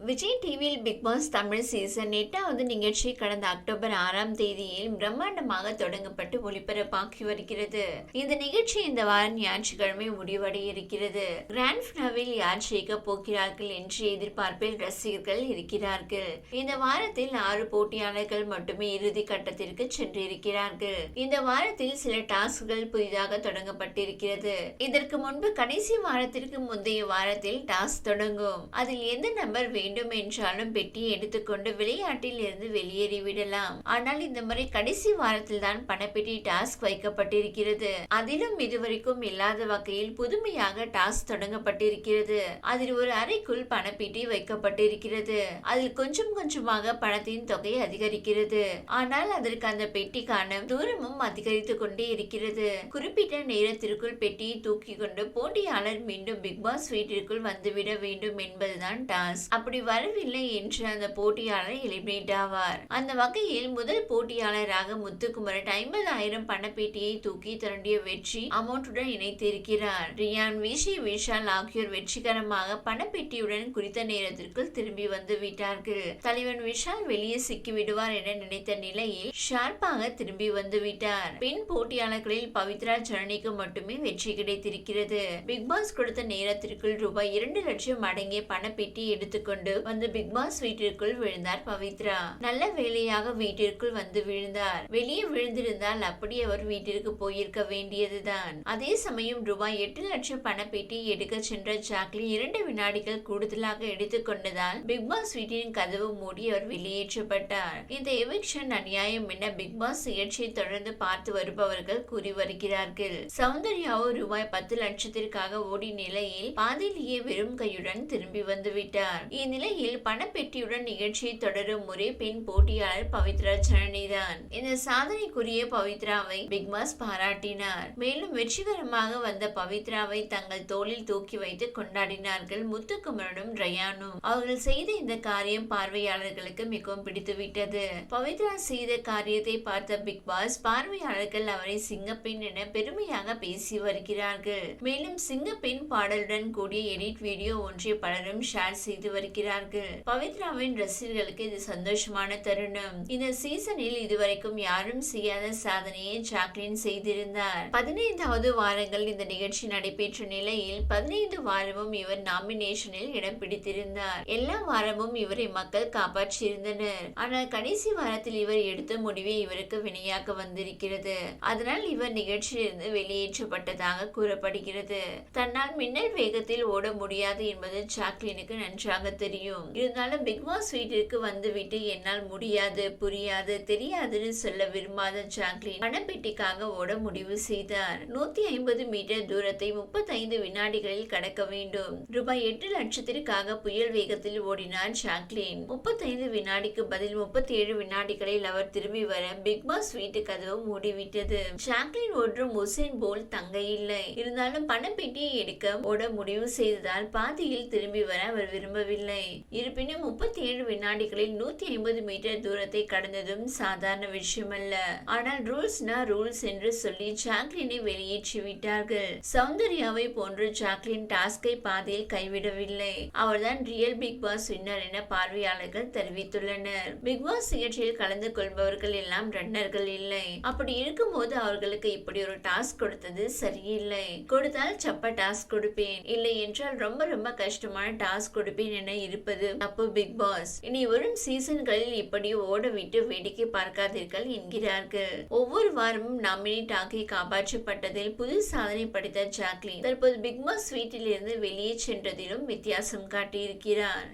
விஜய் டிவியில் Bigg Boss Tamil season எட்டாவது நிகழ்ச்சி கடந்த அக்டோபர் ஆறாம் தேதியில் பிரம்மாண்டமாக தொடங்கப்பட்டு ஒளிபரப்பாகி வருகிறது. இந்த நிகழ்ச்சி இந்த வாரம் ஞாயிற்றுக்கிழமை முடிவடைய இருக்கிறது. கிராண்ட் பினாவில் யார் ஜெயிக்க போகிறார்கள் என்று எதிர்பார்ப்பில் ரசிகர்கள் இருக்கிறார்கள். இந்த வாரத்தில் ஆறு போட்டியாளர்கள் மட்டுமே இறுதி கட்டத்திற்கு சென்றிருக்கிறார்கள். இந்த வாரத்தில் சில டாஸ்க்கள் புதிதாக தொடங்கப்பட்டிருக்கிறது. இதற்கு முன்பு கடைசி வாரத்திற்கு முந்தைய வாரத்தில் டாஸ்க் தொடங்கும். அதில் எந்த நபர் வேண்டும் என்றாலும் பெட்டியை எடுத்துக்கொண்டு விளையாட்டில் இருந்து வெளியேறிவிடலாம். ஆனால் இந்த முறை கடைசி வாரத்தில் தான் பணப்பெட்டி டாஸ்க் வைக்கப்பட்டிருக்கிறது. அதிலும் இதுவரைக்கும் இல்லாத வகையில் புதுமையாக டாஸ்க் தொடங்கப்பட்டிருக்கிறது. அதில் ஒரு அறைக்குள் பணப்பெட்டி வைக்கப்பட்டிருக்கிறது. அதில் கொஞ்சம் கொஞ்சமாக பணத்தின் தொகை அதிகரிக்கிறது. ஆனால் அதற்கு அந்த பெட்டிக்கான தூரமும் அதிகரித்து கொண்டே இருக்கிறது. குறிப்பிட்ட நேரத்திற்குள் பெட்டியை தூக்கி கொண்டு போட்டியாளர் மீண்டும் பிக் பாஸ் வீட்டிற்குள் வந்துவிட வேண்டும் என்பதுதான் டாஸ்க். அப்படி வரவில்லை என்று அந்த போட்டியாளர் எலிமினேட் ஆவார். அந்த வகையில் முதல் போட்டியாளராக முத்துக்குமரன் ஐம்பதாயிரம் பணப்பேட்டியை தூக்கி தன்னுடைய வெற்றி அமௌண்ட்டுடன் இணைத்திருக்கிறார். ரியான் விஷய் விஷால் ஆகியோர் வெற்றிகரமாக பணப்பெட்டியுடன் குறித்த நேரத்திற்குள் திரும்பி வந்து விட்டார்கள். தலைவன் விஷால் வெளியே சிக்கி விடுவார் என நினைத்த நிலையில் ஷார்ப்பாக திரும்பி வந்து விட்டார். பெண் போட்டியாளர்களில் பவித்ரா ஜனனிக்கு மட்டுமே வெற்றி கிடைத்திருக்கிறது. பிக் பாஸ் கொடுத்த நேரத்திற்குள் ரூபாய் இரண்டு லட்சம் அடங்கிய பணப்பெட்டி எடுத்துக்கொண்டு வந்து பிக் பாஸ் வீட்டிற்குள் விழுந்தார் பவித்ரா. நல்ல வேலையாக வீட்டிற்குள் வந்து விழுந்தார். வெளியே விழுந்திருந்தால் அப்படி அவர் வீட்டிற்கு போயிருக்க வேண்டியதுதான். அதே சமயம் ரூபாய் எட்டு லட்சம் பணப்பேட்டி எடுக்க சென்ற ஜாக்லி இரண்டு வினாடிகள் கூடுதலாக எடுத்துக்கொண்டதால் பிக் பாஸ் வீட்டின் கதவு மூடி அவர் வெளியேற்றப்பட்டார். இந்த எவிக்ஷன் அநியாயம் என பிக் பாஸ் நிகழ்ச்சியை தொடர்ந்து பார்த்து வருபவர்கள் கூறி வருகிறார்கள். சௌந்தர்யாவோ ரூபாய் பத்து லட்சத்திற்காக ஓடி நிலையில் பாதியிலேயே வெறும் கையுடன் திரும்பி வந்துவிட்டார் இந்த இந்நிலையில் பணப்பெட்டியுடன் நிகழ்ச்சியை தொடரும் ஒரே பெண் போட்டியாளர் பவித்ரா ஜனனிதான் இந்த சாதனைக்குரிய பவித்ராவை பிக்பாஸ் பாராட்டினார். மேலும் வெற்றிகரமாக வந்த பவித்ராவை தங்கள் தோளில் தூக்கி வைத்து கொண்டாடினார்கள் முத்துக்குமரனும் ரயானும். அவர்கள் செய்த இந்த காரியம் பார்வையாளர்களுக்கு மிகவும் பிடித்துவிட்டது. பவித்ரா செய்த காரியத்தை பார்த்த பிக்பாஸ் பார்வையாளர்கள் அவரை சிங்கப்பெண் என பெருமையாக பேசி வருகிறார்கள். மேலும் சிங்கப்பெண் பாடலுடன் கூடிய எடிட் வீடியோ ஒன்றை பலரும் ஷேர் செய்து வருகிறார்கள் பவித்ராவின் ரசிகர்களுக்கு இது சந்தோஷமான தருணம். இந்த சீசனில் இதுவரைக்கும் யாரும் செய்யாத சாதனையை ஜாக்லின் செய்திருந்தார். பதினைந்தாவது வாரங்கள் இந்த நிகழ்ச்சி நடைபெற்ற நிலையில் பதினைந்து வாரமும் இவர் நாமினேஷனில் இடம் பிடித்திருந்தார். எல்லா வாரமும் இவரை மக்கள் காப்பாற்றியிருந்தனர். ஆனால் கடைசி வாரத்தில் இவர் எடுத்த முடிவே இவருக்கு வினையாக வந்திருக்கிறது. அதனால் இவர் நிகழ்ச்சியிலிருந்து வெளியேற்றப்பட்டதாக கூறப்படுகிறது. தன்னால் மின்னல் வேகத்தில் ஓட முடியாது என்பது ஜாக்லினுக்கு நன்றாக தெரியும். இருந்தாலும் பிக் பாஸ் வீட்டிற்கு வந்துவிட்டு என்னால் முடியாது புரியாது தெரியாதுன்னு சொல்ல விரும்பாத ஜாக்லின் பணப்பெட்டிக்காக ஓட முடிவு செய்தார். நூத்தி ஐம்பது மீட்டர் தூரத்தை முப்பத்தைந்து வினாடிகளில் கடக்க வேண்டும். ரூபாய் எட்டு லட்சத்திற்காக புயல் வேகத்தில் ஓடினார் ஜாக்லின். முப்பத்தைந்து வினாடிக்கு பதில் முப்பத்தி ஏழு வினாடிகளில் அவர் திரும்பி வர பிக்பாஸ் வீட்டு கதவு மூடிவிட்டது. ஜாக்லின் ஒன்றும் உசேன் போல் தங்க இல்லை இருந்தாலும் பணப்பெட்டியை எடுக்க ஓட முடிவு செய்ததால் பாதியில் திரும்பி வர அவர் விரும்பவில்லை. இருப்பினும் முப்பத்தி ஏழு வினாடிகளில் நூத்தி ஐம்பது மீட்டர் தூரத்தை கடந்ததும் சாதாரண விஷயமல்ல. ஆனால் ரூல்ஸ்னா ரூல்ஸ் என்று சொல்லி ஜாக்லினை வெளியேற்றி விட்டார்கள். சௌந்தர்யாவை போன்று ஜாக்லின் டாஸ்கை பாதையில் கைவிடவில்லை. அவர்தான் ரியல் பிக் பாஸ் வின்னர் என பார்வையாளர்கள் தெரிவித்துள்ளனர். பிக் பாஸ் நிகழ்ச்சியில் கலந்து கொள்பவர்கள் எல்லாம் ரன்னர்கள் இல்லை. அப்படி இருக்கும்போது அவர்களுக்கு இப்படி ஒரு டாஸ்க் கொடுத்தது சரியில்லை. கொடுத்தால் சப்ப டாஸ்க் கொடுப்பேன். இல்லை என்றால் ரொம்ப ரொம்ப கஷ்டமான டாஸ்க் கொடுப்பேன் என இரு இருப்பது தப்பு பிக் பாஸ் இனி வரும் சீசன்களில் இப்படி ஓடவிட்டு வேடிக்கை பார்க்காதீர்கள் என்கிறார்கள். ஒவ்வொரு வாரமும் நாமினேட் ஆகி காப்பாற்றப்பட்டதில் புது சாதனை படைத்த ஜாக்லின் தற்போது பிக் பாஸ் வீட்டில் இருந்து வெளியே சென்றதிலும் வித்தியாசம் காட்டியிருக்கிறார்.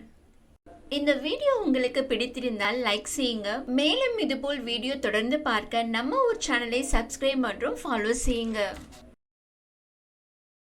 இந்த வீடியோ உங்களுக்கு பிடித்திருந்தால் லைக் செய்யுங்க. மேலும் இதுபோல் வீடியோ தொடர்ந்து பார்க்க நம்ம ஒரு சேனலை சப்ஸ்கிரைப் மற்றும் ஃபாலோ செய்யுங்க.